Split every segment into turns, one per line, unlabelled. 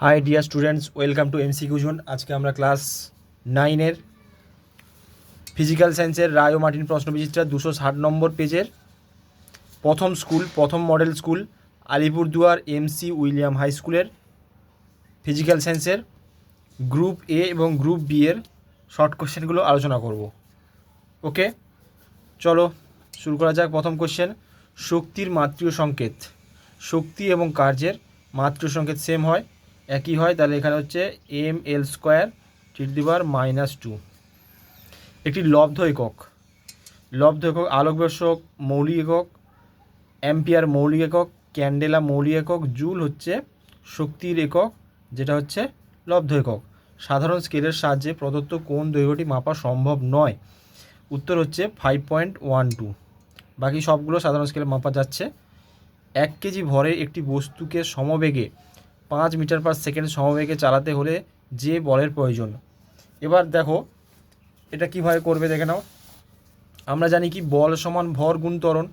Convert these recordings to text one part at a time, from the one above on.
Hi dear students welcome to M C zone আমরা class নাইনের physical সায়েন্সের রায় ও Martin প্রশ্নবিচিত্রা দুশো ষাট নম্বর পেজের প্রথম স্কুল প্রথম model school Alipurduar MC William high স্কুলের ফিজিক্যাল সায়েন্সের গ্রুপ এ এবং গ্রুপ বি এর শর্ট কোশ্চেনগুলো আলোচনা করব। ওকে চলো, শুরু করা যাক প্রথম কোশ্চেন শক্তির মাতৃয় সংকেত। শক্তি এবং কার্যের মাতৃ সংকেত সেম হয়। একই হয়, তাহলে এখানে হচ্ছে এম এল স্কোয়ার টির দিবার মাইনাস টু একটি লব্ধ একক। লব্ধ একক আলোকবর্ষক মৌলিক একক অ্যাম্পিয়ার মৌলিক একক ক্যান্ডেলা মৌলিক একক জুল হচ্ছে শক্তির একক, যেটা হচ্ছে লব্ধ একক। সাধারণ স্কেলের সাহায্যে প্রদত্ত কোন দৈর্ঘ্যটি মাপা সম্ভব নয়। উত্তর হচ্ছে ফাইভ পয়েন্ট ওয়ান টু বাকি সবগুলো সাধারণ স্কেলে মাপা যাচ্ছে। এক কেজি ভরের একটি বস্তুকে সমবেগে পাঁচ মিটার পার সেকেন্ড সমবেগে চালাতে হলে যে বলের প্রয়োজন। এবার দেখো এটা কীভাবে করবে দেখে নাও। আমরা জানি কি বল সমান ভর গুণ ত্বরণ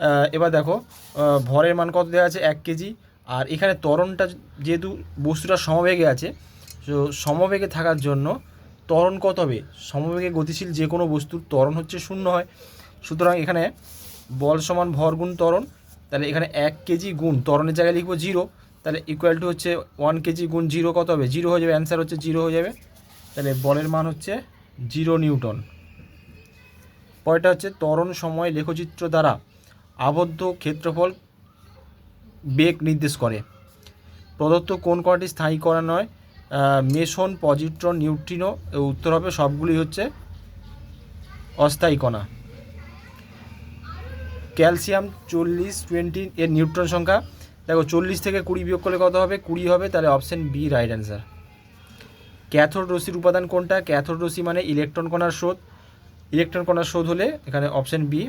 আহ, এবার দেখো ভরের মান কত দেওয়া আছে? এক কেজি। আর এখানে ত্বরণটা যেহেতু বস্তুটা সমবেগে আছে তো সমবেগে থাকার জন্য ত্বরণ কত হবে? সমবেগে গতিশীল যে কোনো বস্তুর ত্বরণ হচ্ছে শূন্য হয়। সুতরাং এখানে বল সমান ভর গুণ ত্বরণ তাহলে এখানে এক কেজি গুণ ত্বরণের জায়গায় লিখব জিরো। তাহলে ইকুয়াল টু হচ্ছে ওয়ান কেজি গুণ জিরো কত হবে? জিরো হয়ে যাবে অ্যান্সার হচ্ছে জিরো হয়ে যাবে। তাহলে বলের মান হচ্ছে জিরো নিউটন পরেরটা হচ্ছে ত্বরণ সময় লেখচিত্র দ্বারা আবদ্ধ ক্ষেত্রফল বেগ নির্দেশ করে। প্রদত্ত কোন কণাটি স্থায়ী করা নয় মেশন পজিট্রন, নিউট্রিনো উত্তর হবে সবগুলি হচ্ছে অস্থায়ী কণা। ক্যালসিয়াম চল্লিশ, টোয়েন্টি এর নিউট্রন সংখ্যা দেখো চল্লিশ থেকে কুড়ি বিয়োগ করলে কত হবে? কুড়ি হবে, তাহলে option B right answer cathode রশ্মির উপাদান কোনটা? ক্যাথোড রশ্মি মানে ইলেকট্রন কণার স্রোত। ইলেকট্রন কণার স্রোত হলে এখানে অপশান বি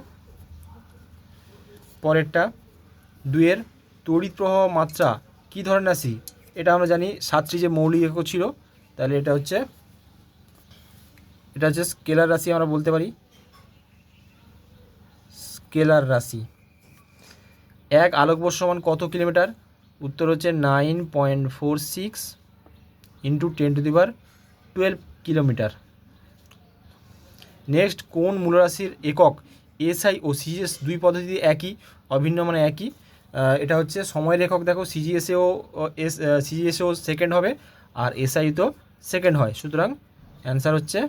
পরেরটা, দুইয়ের তড়িৎ প্রবাহ মাত্রা কী ধরনের রাশি? এটা আমরা জানি, সাতটি যে মৌলিক একক ছিল, তাহলে এটা হচ্ছে এটা হচ্ছে স্কেলার রাশি আমরা বলতে পারি। স্কেলার রাশি। এক আলোকবর্ষ সমান কত কিলোমিটার? উত্তর হচ্ছে nine point four six into ten to the power twelve kilometre. Next কোন মূলরাশির একক? এসআই ও সিজিএস দুই পদ্ধতি একই, অভিন্ন মানে একই। এটা হচ্ছে সময়ের একক, দেখো সিজিএসেও এস সিজিএসেও সেকেন্ড হবে, আর এসআই তো সেকেন্ড হয়। সুতরাং অ্যান্সার হচ্ছে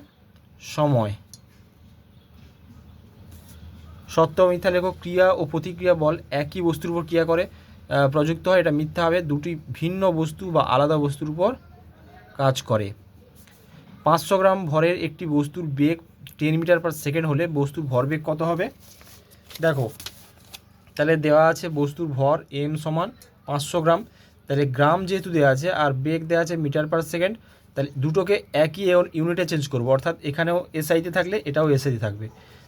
সময়। সত্য মিথ্যা লেখক ক্রিয়া ও প্রতিক্রিয়া বল একই বস্তুর উপর ক্রিয়া করে প্রযুক্ত হয়। এটা মিথ্যা হবে, দুটি ভিন্ন বস্তু বা আলাদা বস্তুর উপর কাজ করে। পাঁচশো গ্রাম ভরের একটি বস্তুর বেগ টেন মিটার পার সেকেন্ড হলে বস্তুর ভরবেগ কত হবে? দেখো, তাহলে দেওয়া আছে বস্তুর ভর এম সমান পাঁচশো গ্রাম। তাহলে গ্রাম যেহেতু দেওয়া আছে আর বেগ দেওয়া আছে মিটার পার সেকেন্ড তাহলে দুটোকে একই ইউ- ইউনিটে চেঞ্জ করব। অর্থাৎ এখানেও এসআইতে থাকলে এটাও এসআইতে থাকবে।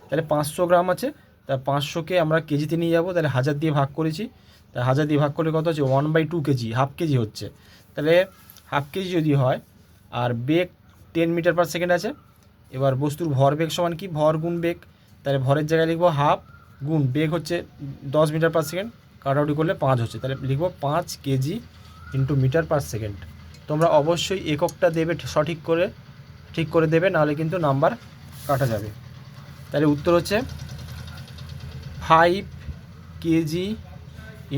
তাহলে পাঁচশো গ্রাম আছে তা পাঁচশোকে আমরা কেজিতে নিয়ে যাব, তাহলে হাজার দিয়ে ভাগ করেছি। তা হাজার দিয়ে ভাগ করলে কত হচ্ছে? One by two kg half kg হচ্ছে। তাহলে হাফ কেজি যদি হয়, আর বেগ টেন মিটার পার সেকেন্ড আছে, এবার বস্তুর ভর বেগ সমান কি? ভর গুণ বেগ। তাহলে ভরের জায়গায় লিখব হাফ গুণ বেগ হচ্ছে দশ মিটার পার সেকেন্ড কাটাউটি করলে পাঁচ হচ্ছে। তাহলে লিখব পাঁচ kg into metre per second তোমরা অবশ্যই এককটা দেবে সঠিক করে, ঠিক করে দেবে, নাহলে কিন্তু নাম্বার কাটা যাবে। তাহলে উত্তর হচ্ছে five kg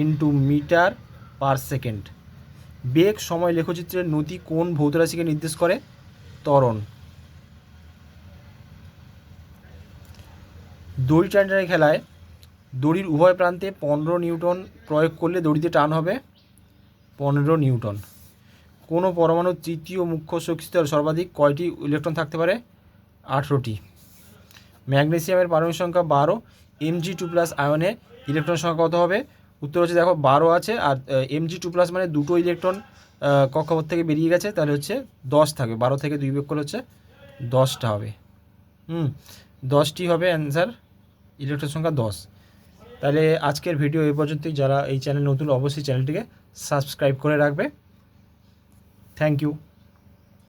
into metre per second. বেগ, সময়, লেখচিত্রের নতি কোন ভৌত রাশিকে নির্দেশ করে? ত্বরণ। দড়ি টানটানি খেলায় দড়ির উভয় প্রান্তে পনেরো নিউটন প্রয়োগ করলে দড়িতে টান হবে পনেরো নিউটন। কোনো পরমাণুর তৃতীয় মুখ্য শক্তিস্তর সর্বাধিক কয়টি ইলেকট্রন থাকতে পারে? আঠেরোটি। ম্যাগনেসিয়ামের পারমাণবিক সংখ্যা বারো এমজি টু প্লাস আয়নে ইলেকট্রন সংখ্যা কত হবে? উত্তর হচ্ছে দেখো বারো আছে, আর এমজি টু প্লাস মানে দুটো ইলেকট্রন কক্ষপথ থেকে বেরিয়ে গেছে, তাহলে হচ্ছে দশ থাকবে। বারো থেকে দুই বিয়োগ হচ্ছে দশটা হবে। হুম, দশটি হবে অ্যান্সার ইলেকট্রন সংখ্যা দশ। তাহলে আজকের ভিডিও এই পর্যন্তই। যারা এই চ্যানেল নতুন, অবশ্যই চ্যানেলটিকে সাবস্ক্রাইব করে রাখবে। Thank you